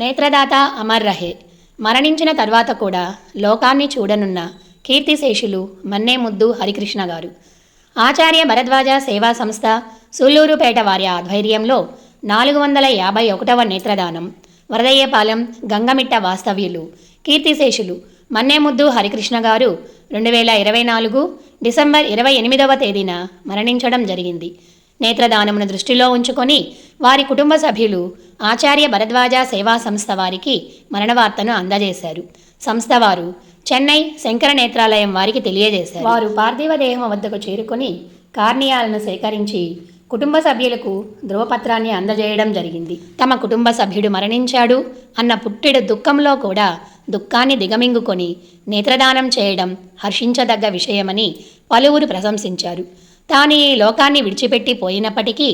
నేత్రదాత అమర్ రహే. మరణించిన తర్వాత కూడా లోకాన్ని చూడనున్న కీర్తిశేషులు మన్నేముద్దు హరికృష్ణ గారు. ఆచార్య భరద్వాజ సేవా సంస్థ సూళ్ళూరుపేట వారి ఆధ్వర్యంలో నాలుగు వందల యాభై ఒకటవ నేత్రదానం వరదయ్యపాలెం గంగమిట్ట వాస్తవ్యులు కీర్తిశేషులు మన్నేముద్దు హరికృష్ణ గారు రెండు వేల ఇరవై నాలుగు డిసెంబర్ ఇరవై ఎనిమిదవ తేదీన మరణించడం జరిగింది. నేత్రదానమును దృష్టిలో ఉంచుకొని వారి కుటుంబ సభ్యులు ఆచార్య భరద్వాజ సేవా సంస్థ వారికి మరణవార్తను అందజేశారు. సంస్థ వారు చెన్నై శంకర నేత్రాలయం వారికి తెలియజేశారు. వారు పార్థివ దేహం వద్దకు చేరుకొని కార్నియాలను సేకరించి కుటుంబ సభ్యులకు ధృవపత్రాన్ని అందజేయడం జరిగింది. తమ కుటుంబ సభ్యుడు మరణించాడు అన్న పుట్టెడు దుఃఖంలో కూడా దుఃఖాన్ని దిగమింగుకొని నేత్రదానం చేయడం హర్షించదగ్గ విషయమని పలువురు ప్రశంసించారు. తాను ఈ లోకాన్ని విడిచిపెట్టి పోయినప్పటికీ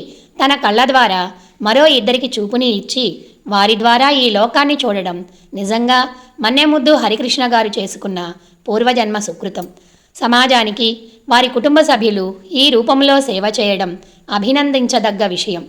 తన కళ్ళ ద్వారా మరో ఇద్దరికి చూపుని ఇచ్చి వారి ద్వారా ఈ లోకాన్ని చూడడం నిజంగా మన్నెముద్దు హరికృష్ణ గారు చేసుకున్న పూర్వజన్మ సుకృతం. సమాజానికి వారి కుటుంబ సభ్యులు ఈ రూపంలో సేవ చేయడం అభినందించదగ్గ విషయం.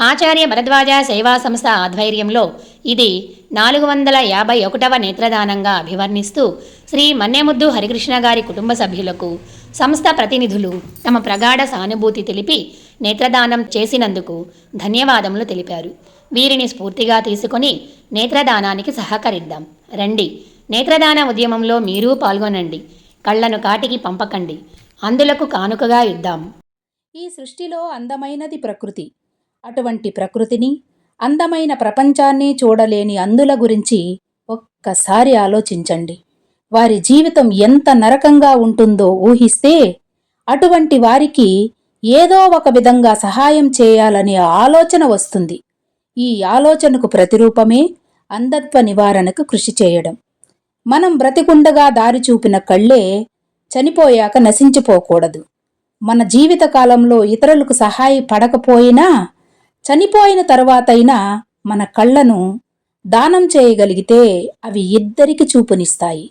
ఆచార్య భరద్వాజ సేవా సంస్థ ఆధ్వర్యంలో ఇది నాలుగు వందల యాభై ఒకటవ నేత్రదానంగా అభివర్ణిస్తూ శ్రీ మన్నెముద్దు హరికృష్ణ గారి కుటుంబ సభ్యులకు సంస్థ ప్రతినిధులు తమ ప్రగాఢ సానుభూతి తెలిపి నేత్రదానం చేసినందుకు ధన్యవాదములు తెలిపారు. వీరిని స్ఫూర్తిగా తీసుకొని నేత్రదానానికి సహకరిద్దాం. రండి. నేత్రదాన ఉద్యమంలో మీరూ పాల్గొనండి. కళ్ళను కాటికి పంపకండి. అందులకు కానుకగా ఇద్దాం. ఈ సృష్టిలో అందమైనది ప్రకృతి. అటువంటి ప్రకృతిని అందమైన ప్రపంచాన్ని చూడలేని అందుల గురించి ఒక్కసారి ఆలోచించండి. వారి జీవితం ఎంత నరకంగా ఉంటుందో ఊహిస్తే అటువంటి వారికి ఏదో ఒక విధంగా సహాయం చేయాలనే ఆలోచన వస్తుంది. ఈ ఆలోచనకు ప్రతిరూపమే అంధత్వ నివారణకు కృషి చేయడం. మనం బ్రతికుండగా దారి చూపిన కళ్ళే చనిపోయాక నశించిపోకూడదు. మన జీవితకాలంలో ఇతరులకు సహాయపడకపోయినా చనిపోయిన తర్వాతైనా మన కళ్ళను దానం చేయగలిగితే అవి ఇద్దరికి చూపునిస్తాయి.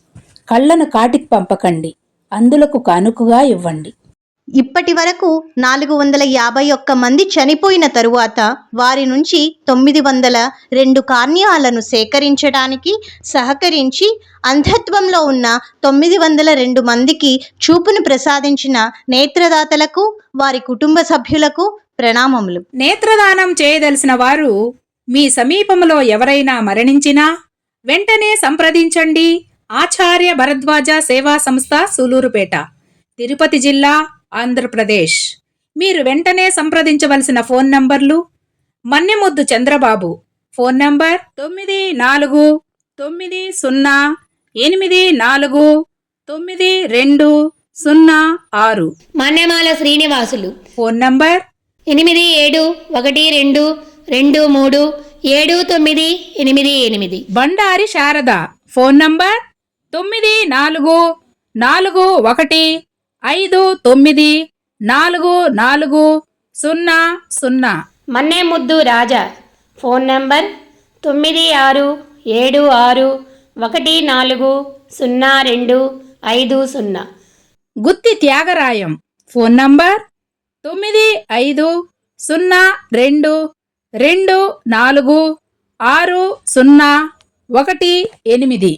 కళ్ళను కాటికి పంపకండి. అందులకు కానుకగా ఇవ్వండి. ఇప్పటి వరకు నాలుగు వందల యాభై ఒక్క మంది చనిపోయిన తరువాత వారి నుంచి తొమ్మిది వందల రెండు కార్నియాలను సేకరించడానికి సహకరించి అంధత్వంలో ఉన్న తొమ్మిది వందల రెండు మందికి చూపును ప్రసాదించిన నేత్రదాతలకు వారి కుటుంబ సభ్యులకు ప్రణామములు. నేత్రదానం చేయదలిసిన వారు మీ సమీపంలో ఎవరైనా మరణించినా వెంటనే సంప్రదించండి. ఆచార్య భరద్వాజ సేవా సంస్థ సూలూరుపేట తిరుపతి జిల్లా ఆంధ్రప్రదేశ్. మీరు వెంటనే సంప్రదించవలసిన ఫోన్ నంబర్లు మన్నెముద్దు చంద్రబాబు ఫోన్ నంబర్ తొమ్మిది నాలుగు తొమ్మిది సున్నా ఎనిమిది నాలుగు తొమ్మిది రెండు సున్నా ఆరు. మన్నెమాల శ్రీనివాసులు. ఫోన్ నంబర్ ఎనిమిది ఏడు ఒకటి రెండు రెండు మూడు ఏడు తొమ్మిది ఎనిమిది ఎనిమిది. బండారి శారద ఫోన్ నంబర్ తొమ్మిది నాలుగు నాలుగు ఒకటి ఐదు తొమ్మిది నాలుగు నాలుగు సున్నా సున్నా. మన్నేముద్దు రాజా ఫోన్ నంబర్ తొమ్మిది ఆరు ఏడు ఆరు ఒకటి నాలుగు సున్నా రెండు ఐదు సున్నా. గుత్తి త్యాగరాయం ఫోన్ నంబర్ తొమ్మిది ఐదు సున్నా రెండు రెండు నాలుగు ఆరు సున్నా ఒకటి ఎనిమిది.